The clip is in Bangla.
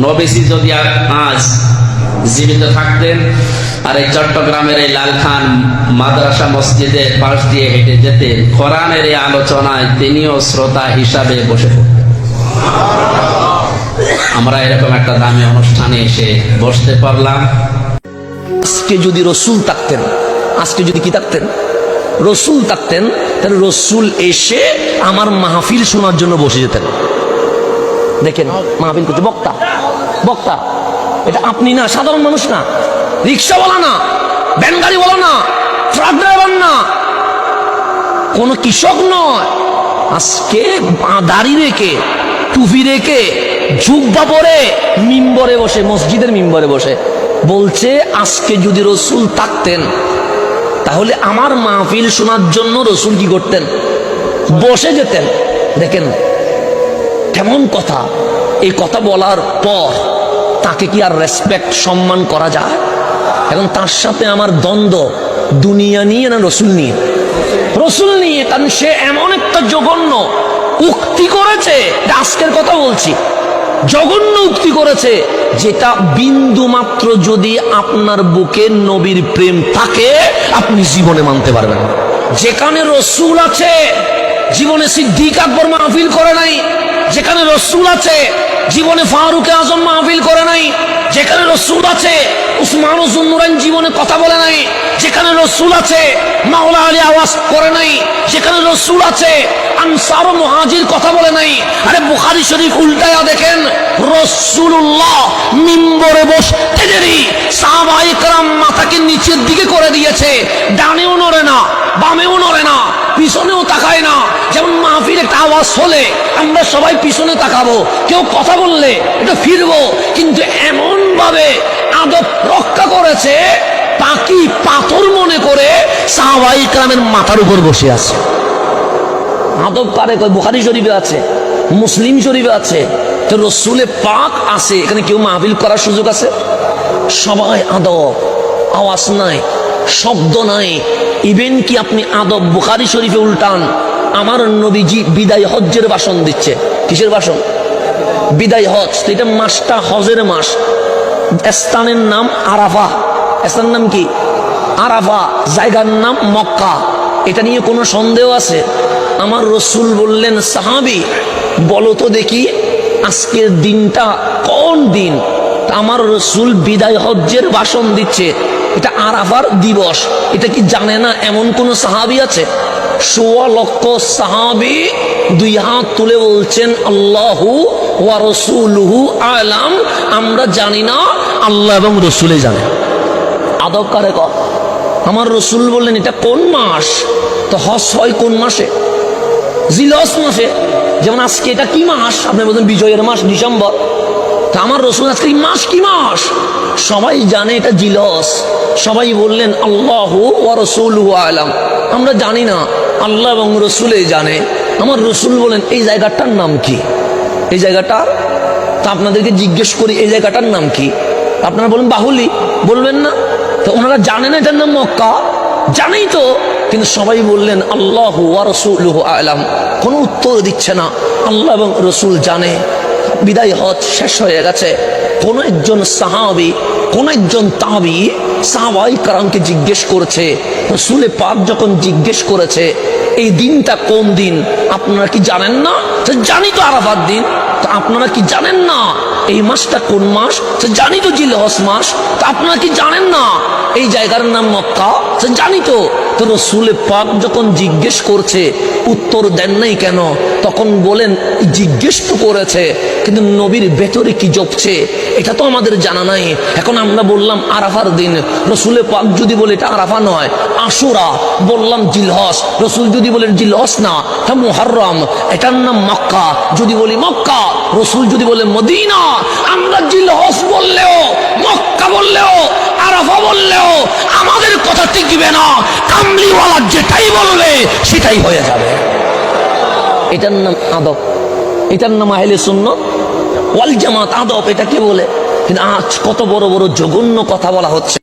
নবীজি যদি আজ জীবিত থাকতেন, আর এই চট্টগ্রামের এই লালখান মাদ্রাসা মসজিদের পাশ দিয়ে হেঁটে যেতেন, কোরআনের এই আলোচনায় তিনিও শ্রোতা হিসাবে বসে আমরা এরকম একটা দামি অনুষ্ঠানে এসে বসতে পারলাম। আজকে যদি রসুল থাকতেন, আজকে যদি কি থাকতেন? রসুল থাকতেন, তাহলে রসুল এসে আমার মাহফিল শোনার জন্য বসে যেতেন। দেখেন, মাহফিল করছে বক্তা। বক্তা। এটা আপনি না, সাধারণ মানুষ না। রিক্সাওয়ালা না, ভ্যান গাড়িওয়ালা না, ট্রাক ড্রাইভার না। কোন কৃষক নয়। আজকে দাড়ি রেখে, টুপি রেখে, জুব্বা পরে মিম্বরে বসে, মসজিদের মিম্বরে বসে, বলছে, আজকে যদি রসুল থাকতেন, তাহলে আমার মাহফিল শোনার জন্য রসুল কি করতেন? বসে যেতেন। দেখেন, কেমন কথা। এই কথা বলার পর তাকে কি আর রেসপেক্ট সম্মান করা যায়? এখন তার সাথে আমার দ্বন্দ্ব, দুনিয়া নিয়ে না রসুল নিয়ে? রসুল নিয়ে, কারণ সে এমন একটা জঘন্য উক্তি করেছে আজকের কথা বলছি। জঘন্য উক্তি করেছে, যেটা বিন্দু মাত্র যদি আপনার বুকে নবীর প্রেম থাকে, আপনি জীবনে মানতে পারবেন। যেখানে রসুল আছে, জীবনে সিদ্দিক আকবর মাহফিল করে নাই যেখানে রসুল আছে, জীবনে ফারুকে আজম মাহফিল করে নাই। যেখানে রসুল আছে, উসমান জুনুরাইন জীবনে কথা বলে নাই। যেখানে রসুল আছে, মাওলা আলী আওয়াজ করে নাই। যেখানে রসুল আছে, আনসার ও মহাজির কথা বলে নাই। আরে বুখারি শরীফ উল্টায়া দেখেন রসুল্লাহ মিম্বরে বসতে দেরি সাহবাইকরাম মাথাকে নিচের দিকে করে দিয়েছে, ডানেও নড়ে না, বামেও নড়ে না, পিছনেও তাকায় না। নামাজ হলে আমরা সবাই পিছনে তাকাবো, কেউ কথা বললে এটা ফিরবো, কিন্তু এমন ভাবে আদব রক্ষা করেছে পাকি পাথর মনে করে সাহাবাই কালামের মাথার উপর বসে আছে। আদব কারে কয়? বুখারি শরীফে আছে, মুসলিম শরীফে আছে, তো রসুলে পাক আছে, এখানে কেউ মাহবিল করার সুযোগ আছে? সবাই আদব, আওয়াজ নাই, শব্দ নাই। ইভেন কি আপনি আদব বুখারি শরীফে উল্টান আমার নবীজি বিদায় হজ্জের বাসন দিচ্ছে। কিসের বাসন বিদায় হজ। এটা মাসটা হজের মাস। স্থানের নাম আরাফা। স্থানের নাম কি? আরাফা। জায়গার নাম মক্কা। এটা নিয়ে কোনো সন্দেহ আছে? আমার রসুল বললেন, সাহাবি, বলো তো দেখি আজকের দিনটা কোন দিন? আমার রসুল বিদায় হজ্জের ভাষণ দিচ্ছে। এটা আরাফার দিবস। এটা কি জানে না এমন কোন সাহাবি আছে? সোয়া লক্ষ সাহাবি দুই হাত তুলে বলছেন, আল্লাহু ওয়া রসুলহু আলাম। আমরা জানি না, আল্লাহ এবং রসুলে জানে। আদব কারে কর। আমার রসুল বললেন, এটা কোন মাস? তো হস হয় কোন মাসে? জিলস মাসে। যেমন আজকে এটা কি মাস? আপনি বলছেন বিজয়ের মাস, ডিসেম্বর। তা আমার রসুল আজকে মাস কি মাস? সবাই জানে এটা জিলস সবাই বললেন, আল্লাহ ও রসুল আলাম। আমরা জানি না। আল্লাহ এবং রসুলে জানে। আমার রসুল বলেন, এই জায়গাটার নাম কি? এই জায়গাটা? তা আপনাদেরকে জিজ্ঞেস করি, এই জায়গাটার নাম কি? আপনারা বলেন বাহুলি বলবেন না। তো ওনারা জানেন এটার নাম মক্কা? জানেই তো। কিন্তু সবাই বললেন, আল্লাহ রসুল আলাম। কোনো উত্তর দিচ্ছে না। আল্লাহ এবং রসুল জানে। বিদায় হজ শেষ হয়ে গেছে। কোন একজন সাহাবি কোন একজন তাবি সাহাবাই কারামকে জিজ্ঞেস করেছে রসুলে পাক যখন জিজ্ঞেস করেছে, এই দিনটা কোন দিন? আপনারা কি জানেন না? তো জানি তো আরাফার দিন। তো আপনারা কি জানেন না? এই মাসটা কোন মাস? তো জানি তো জিলহস মাস। তা আপনারা কি জানেন না? এই জায়গার নাম মক্কা? তো জানি তো। তো রসুলে পাক যখন জিজ্ঞেস করছে, উত্তর দেন নাই কেন? তখন বলেন, জিজ্ঞেস তো করেছে, কিন্তু নবীর ভেতরে কি জপছে? এটা তো আমাদের জানা নাই। এখন আমরা বললাম, আরাফার দিন। রসুলে পাক যদি বলে, এটা আরাফা নয়, আশুরা। বললাম, জিলহস। রসুল যদি বলেন জিলহস না হ্যাঁ মুহাররম। এটার নাম মক্কা। যদি বলি, মক্কা। রসুল যদি বলে, মদিনা। আমরা জিলহস বললেও, মক্কা বললেও, আরাফা বললেও, আমাদের কথা টিকবে না। কামলিওয়ালা যেটাই বলবে, সেটাই হয়ে যাবে। এটার নাম আদব। এটার নাম আহলে শূন্য ওয়াল জামাত, আদব এটাকে বলে। কিন্তু আজ কত বড় বড় জঘন্য কথা বলা হচ্ছে।